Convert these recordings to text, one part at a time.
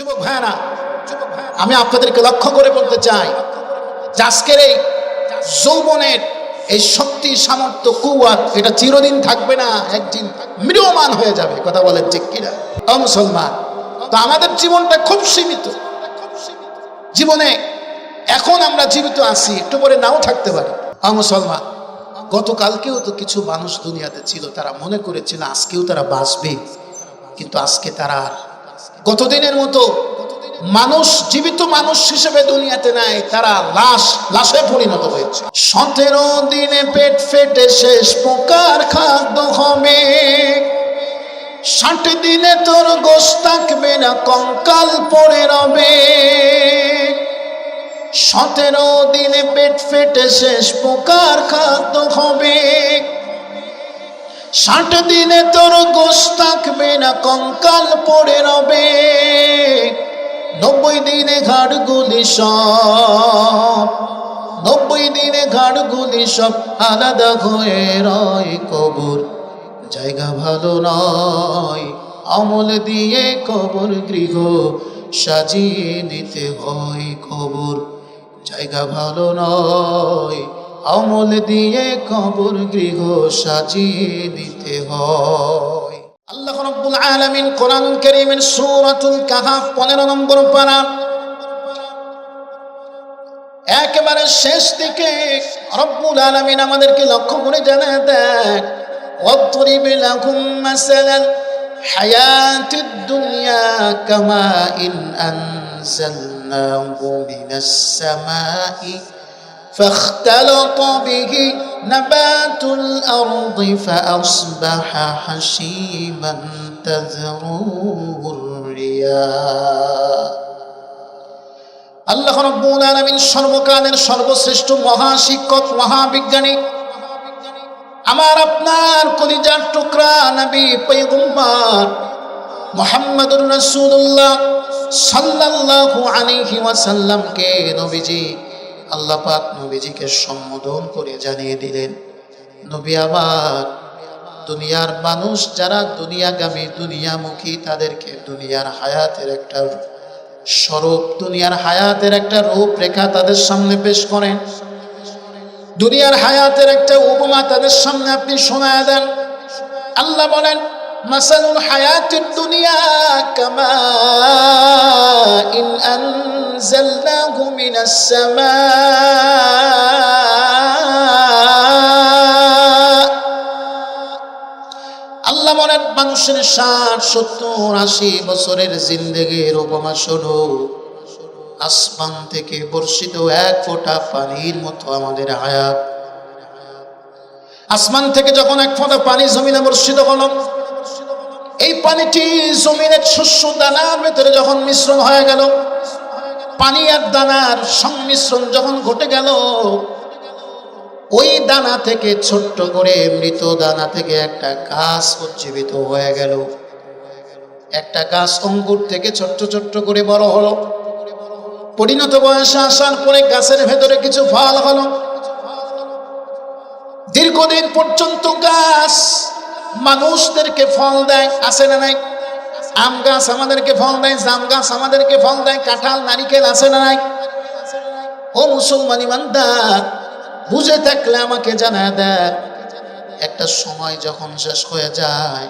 যুবক ভাইরা আমি আপনাদেরকে লক্ষ্য করে বলতে চাই আজকের এই যৌবনের এই শক্তি সামর্থ্য, কুয়াত এটা চিরদিন থাকবে না, একদিন মৃয়মান হয়ে যাবে। কথা বলেন ঠিক কিনা? ও মুসলমান, তো আমাদের জীবনটা খুব সীমিত। জীবনে এখন আমরা জীবিত আছি, একটু পরে নাও থাকতে পারি। ও মুসলমান, গতকালকেও তো কিছু মানুষ দুনিয়াতে ছিল, তারা মনে করেছিল আজকেও তারা বাঁচবে, কিন্তু আজকে তারা আর গতদিনের মতো মানুষ, জীবিত মানুষ হিসেবে দুনিয়াতে নাই, তারা লাশ, লাশে পরিণত হয়েছে। সতেরো দিনে পেট ফেটে শেষ পোকার খাদ্য হবে। ষাট দিনে তোর গোস থাকবে না, কঙ্কাল পড়ে রবে। সতেরো দিনে পেট ফেটে শেষ পোকার খাদ্য হবে। ষাট দিনে তোর গোস থাকবে না, কঙ্কাল পড়ে রবে। নব্বই দিনে ঘাড়গুলি সব, নব্বই দিনে ঘাড়গুলি সব আলাদা হয়ে রয় কবর। জায়গা ভালো নয়, আমল দিয়ে কবর গৃহ সাজিয়ে নিতে হয় কবর। জায়গা ভালো নয় আমল দিয়ে কবর গৃহ সাজিয়ে নিতে হয় আল্লাহ রাব্বুল আলামিন কোরআন কারীমের সূরাতুল কাহাফ 15 নম্বর পারা একেবারে শেষ দিকে রব্বুল আলামিন আমাদেরকে লক্ষ্য করে জানায় দেন واضرب لهم مثلا حياة الدنيا كماء أنزلناه من السماء فاختلط به نبات الأرض فأصبح حشيما تذروه الرياح আল্লাহ রব্বুল আলামিন সর্বকালের সর্বশ্রেষ্ঠ মহাশিক্ষক মহাবিজ্ঞানী আমার আপনার কলিজার টুকরা নবী পয়গম্বর মোহাম্মদুর রাসূলুল্লাহ সাল্লাল্লাহু আলাইহি ওয়াসাল্লামকে নবীজি আল্লাহ পাক নবীজিকে সম্বোধন করে জানিয়ে দিলেন, নবী আমার, দুনিয়ার মানুষ যারা দুনিয়াগামী, দুনিয়ামুখী, তাদেরকে দুনিয়ার হায়াতের একটা স্বরূপ, দুনিয়ার হায়াতের একটা রূপরেখা তাদের সামনে পেশ করেন। দুনিয়ার হায়াতের একটা উপমা তাদের সামনে আপনি শোনায় দেন। আল্লাহ বলেন মাসালুল হায়াতের দুনিয়া কামা ইন আনজালনাহু মিনাস সামা আল্লাহ বলেন, মানুষের ষাট, সত্তর, আশি বছরের জিন্দেগির উপমা শোনো। আসমান থেকে বর্ষিত এক ফোঁটা পানির মতো আমাদের হায়াত। আসমান থেকে যখন এক ফোঁটা পানি জমিনে বর্ষিত হলো এই পানিটি জমিনের শস্য দানার ভেতরে যখন মিশ্রণ হয়ে গেল, পানি আর দানার সংমিশ্রণ যখন ঘটে গেল, ওই দানা থেকে ছোট্ট করে মৃত দানা থেকে একটা গাছ উজ্জীবিত হয়ে গেল। একটা গাছ অঙ্কুর থেকে ছোট্ট ছোট্ট করে বড় হলো। পরিণত বয়সে আসার পরে গাছের ভেতরে কিছু ফল হলো। দীর্ঘদিন পর্যন্ত গাছ মানুষদেরকে ফল দেয়, আছে না নাই? আম গাছ আমাদেরকে ফল দেয়, জাম গাছ আমাদেরকে ফল দেয়, কাঁঠাল, নারিকেল আছে না নাই? ও মুসলমান ইমানদার, বুঝে থাকলে আমাকে জানা দেয়। একটা সময় যখন শেষ হয়ে যায়,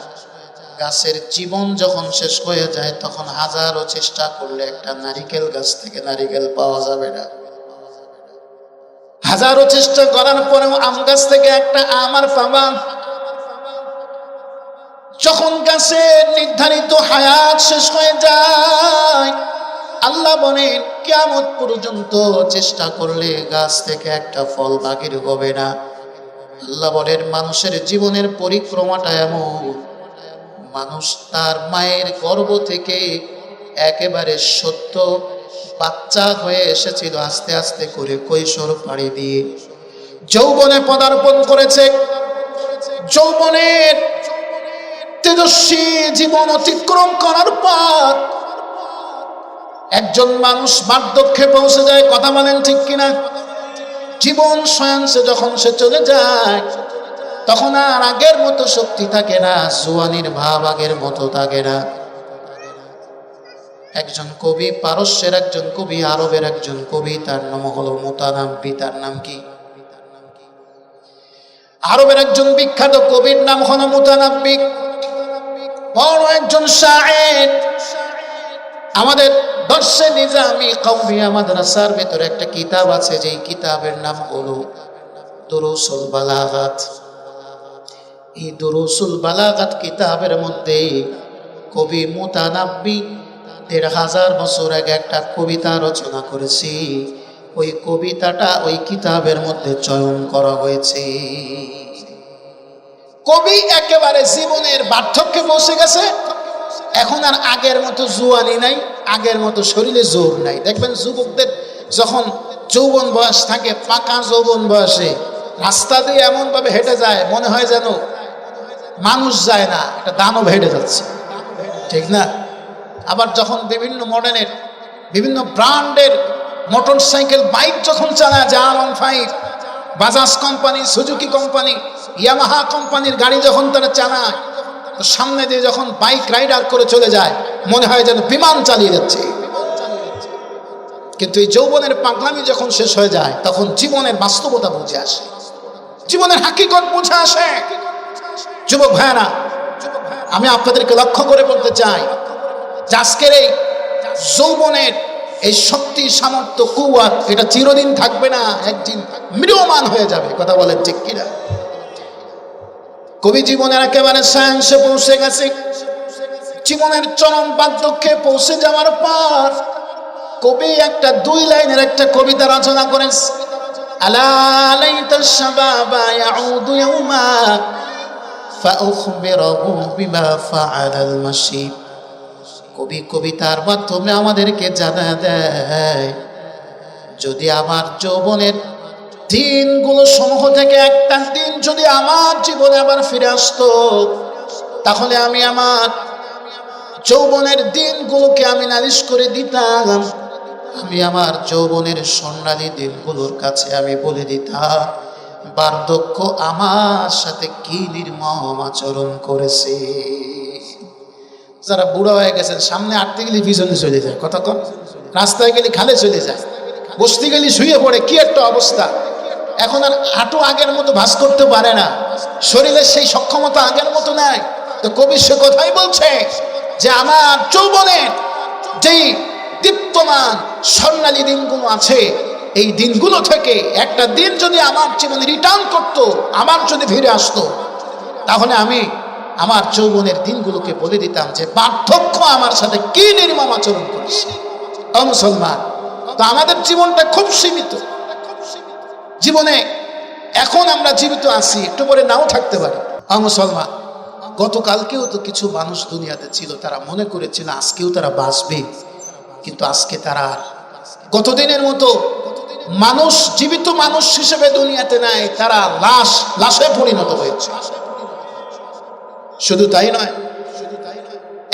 গাছের জীবন যখন শেষ হয়ে যায়, তখন হাজারো চেষ্টা করলে একটা নারিকেল গাছ থেকে নারিকেল পাওয়া যাবে না। হাজারো চেষ্টা করার পরেও আম গাছ থেকে একটা আমার পাবা যখন গাছের নির্ধারিত হায়াত শেষ হয়ে যায়, আল্লাহ বলেন কেমন পর্যন্ত চেষ্টা করলে গাছ থেকে একটা ফল বাকির হবে না। আল্লাহ বলেন, মানুষের জীবনের পরিক্রমাটা এমন। মানুষ তার মায়ের গর্ভ থেকে একেবারে সত্য বাচ্চা হয়ে এসেছিল আস্তে আস্তে করে কৈশোর পাড়ি দিয়ে। যৌবনে পদার্পণ করেছে। যৌবনের তেজস্বী জীবন অতিক্রম করার পর একজন মানুষ বার্ধক্যে পৌঁছে যায়, কথা বলেন ঠিক কিনা? জীবন সয়াংসে যখন সে চলে যায়, তখন আর আগের মতো শক্তি থাকে না, জোয়ানির ভাব আগের মতো থাকে না। একজন কবি, পারস্যের একজন কবি, আরবের একজন কবি, তার নাম হলো মুতানাব্বি তার নাম কি? আরবের একজন বিখ্যাত কবির নাম হলো মুতানাব্বি বড় একজন শায়ের আমাদের দর্শে নিজামি কৌমিয়া মাদ্রাসার ভেতরে একটা কিতাব আছে, যেই কিতাবের নাম হলো দুরুসুল বালাগাত। এই দুরুসুল বালাগাত কিতাবের মধ্যে কবি মুতানাব্বি দেড় হাজার বছর আগে একটা কবিতা রচনা করেছি। ওই কবিতাটা ওই কিতাবের মধ্যে চয়ন করা হয়েছে। কবি একেবারে জীবনের বার্ধক্যে পৌঁছে গেছে। এখন আর আগের মতো জুয়ানি নাই, আগের মতো শরীরে জোর নাই। দেখবেন যুবকদের যখন যৌবন বয়স থাকে, পাকা যৌবন বয়সে রাস্তা দিয়ে এমনভাবে হেঁটে যায়, মনে হয় যেন মানুষ যায় না, একটা দানব হেঁটে যাচ্ছে। ঠিক না? আবার যখন বিভিন্ন মডেলের, বিভিন্ন ব্র্যান্ডের মোটর সাইকেল বাইক যখন চালায় jar one five Bajaj company Suzuki company Yamaha কোম্পানির গাড়ি যখন তারা চালায় সামনে দিয়ে যখন বাইক রাইডার করে চলে যায়, মনে হয় যেন বিমান চালিয়ে যাচ্ছে। কিন্তু এই যৌবনের পাগলামি যখন শেষ হয়ে যায়, তখন জীবনের বাস্তবতা বুঝে আসে। জীবনের হাকিকত বুঝে আসে। যুবক ভাইরা আমি আপনাদেরকে লক্ষ্য করে বলতে চাই যে আজকের এই যৌবনের এই শক্তি, সামর্থ্য, কুয়াত, এটা চিরদিন থাকবে না, একদিন মৃয়মান হয়ে যাবে, কথা বলেন ঠিক কিনা? কবি জীবনের একেবারে সায়াংসে পৌঁছে গেছে। জীবনের চরম বার্ধক্যে পৌঁছে যাওয়ার পর কবি একটা দুই লাইনের একটা কবিতা রচনা করেন আলা কবি কবিতার মাধ্যমে আমাদেরকে জানা দেয়। যদি আমার যৌবনের দিনগুলো সমূহ থেকে একটা দিন যদি আমার জীবনে আবার ফিরে আসতো, তাহলে আমি আমার যৌবনের দিনগুলোকে আমি নালিশ করে দিতাম। আমি আমার যৌবনের স্বর্ণালী দিনগুলোর কাছে আমি বলে দিতাম, বার্ধক্য আমার সাথে কি নির্মম আচরণ করেছে? যারা বুড়ো হয়ে গেছেন, সামনে আটতে গেলে পিছনে চলে যায়। কথা রাস্তায় গেলে খালে চলে যায়। বসতে গেলে শুয়ে পড়ে, কি একটা অবস্থা। এখন আর হাঁটু আগের মতো ভাস করতে পারে না। শরীরের সেই সক্ষমতা আগের মতো নাই। তো কবি সে কথাই বলছে যে, আমার যৌবনের যেই দীপ্তমান স্বর্ণালী দিনগুলো আছে, এই দিনগুলো থেকে একটা দিন যদি আমার জীবনে রিটার্ন করতো, আমার যদি ফিরে আসতো, তাহলে আমি আমার যৌবনের দিনগুলোকে বলে দিতাম যে পার্থক্য আমার সাথে কি নির্মম আচরণ করেছে? মুসলমান, তো আমাদের জীবনটা খুব সীমিত। জীবনে এখন আমরা জীবিত আছি, একটু পরে নাও থাকতে পারি। মুসলমান, গতকালকেও তো কিছু মানুষ দুনিয়াতে ছিল, তারা মনে করেছিল আজকেও তারা বাঁচবে, কিন্তু আজকে তারা আর গতদিনের মতো মানুষ, জীবিত মানুষ হিসেবে দুনিয়াতে নাই, তারা লাশ, লাশে পরিণত হয়েছে। শুধু তাই নয়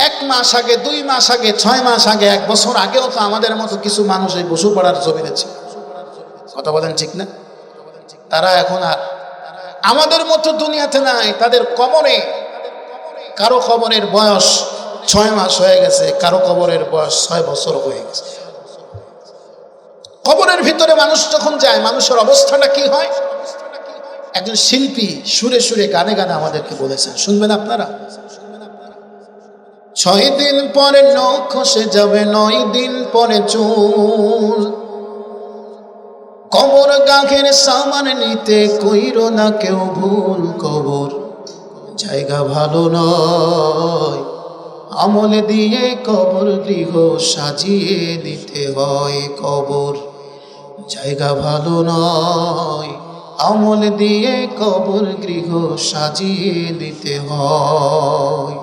এক মাস আগে, দুই মাস আগে, ছয় মাস আগে, এক বছর আগেও তো আমাদের মতো কিছু মানুষ এই বসুপাড়ার জমিনে ছিল। কথা বলেন ঠিক না? তারা এখন আর আমাদের মতো দুনিয়াতে নাই, তাদের কবরে, কারও কবরের বয়স ছয় মাস হয়ে গেছে, কারও কবরের বয়স ছয় বছর হয়ে গেছে। কবরের ভিতরে মানুষ যখন যায়, মানুষের অবস্থাটা কি হয়? একজন শিল্পী সুরে সুরে গানে গানে আমাদেরকে বলেছেন, শুনবেন আপনারা? ছয় দিন পরে নখ খসে যাবে, নয় দিন পরে চুল। কবর গাঘের সামান নিতে কইর না কেউ ভুল কবর। জায়গা ভালো নয়, আমল দিয়ে কবর গৃহ সাজিয়ে নিতে হয় কবর। জায়গা ভালো নয় আমল দিয়ে কবর গৃহ সাজিয়ে দিতে হয়।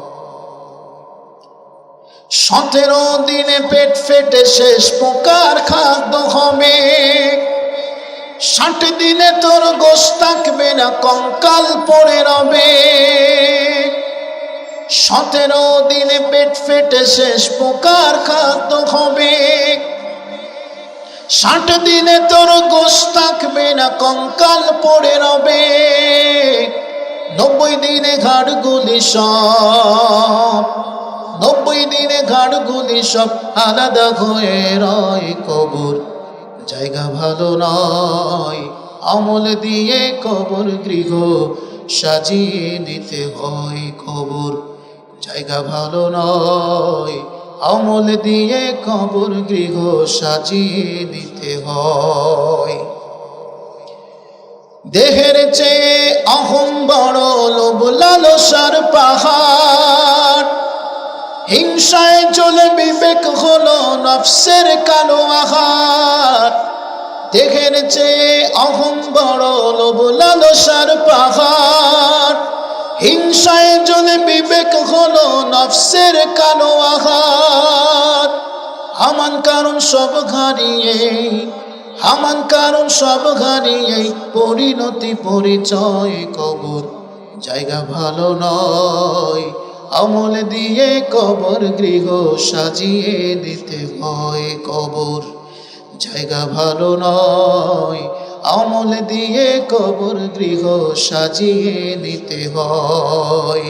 সতেরো দিনে পেট ফেটে শেষ পোকার খাদ্য হবে। ষাট দিনে তোর গোস থাকবে না, কঙ্কাল পড়ে রবে। সতেরো দিনে পেট ফেটে শেষ পোকার খাদ্য হবে। ষাট দিনে তোর গোস থাকবে না, কঙ্কাল পড়ে রবে। নব্বই দিনে ঘাড়গুলি সব, নব্বই দিনে ঘাটগুলি সব আলাদা হয়ে রয় কবর। জায়গা ভালো নয়, আমল দিয়ে কবর গৃহ সাজিয়ে নিতে হয় কবর। জায়গা ভালো নয় আমল দিয়ে কবর গৃহ সাজিয়ে নিতে হয়। দেহের চেয়ে অহম বড় লোভ লালসার পাহাড়। হিংসায় চলে বিবেক হলো নফসের কালো আহার। দেহের চেয়ে অহম বড় লোভ লালসার পাহাড়। হিংসায় চলে বিবেক হলো নফসের কালো আহার। হামান কারণ সব হারিয়ে, হামান কারণ সব হারিয়ে পরিণতি পরিচয় কবর। জায়গা ভালো নয়, আমল দিয়ে কবর গৃহ সাজিয়ে দিতে হয় কবর। জায়গা ভালো নয়, আমল দিয়ে কবর গৃহ সাজিয়ে নিতে হয়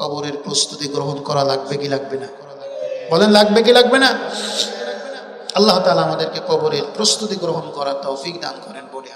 কবরের প্রস্তুতি গ্রহণ করা লাগবে কি লাগবে না? বলেন, লাগবে কি লাগবে না? আল্লাহ তালা আমাদেরকে কবরের প্রস্তুতি গ্রহণ করার তৌফিক দান করেন বলে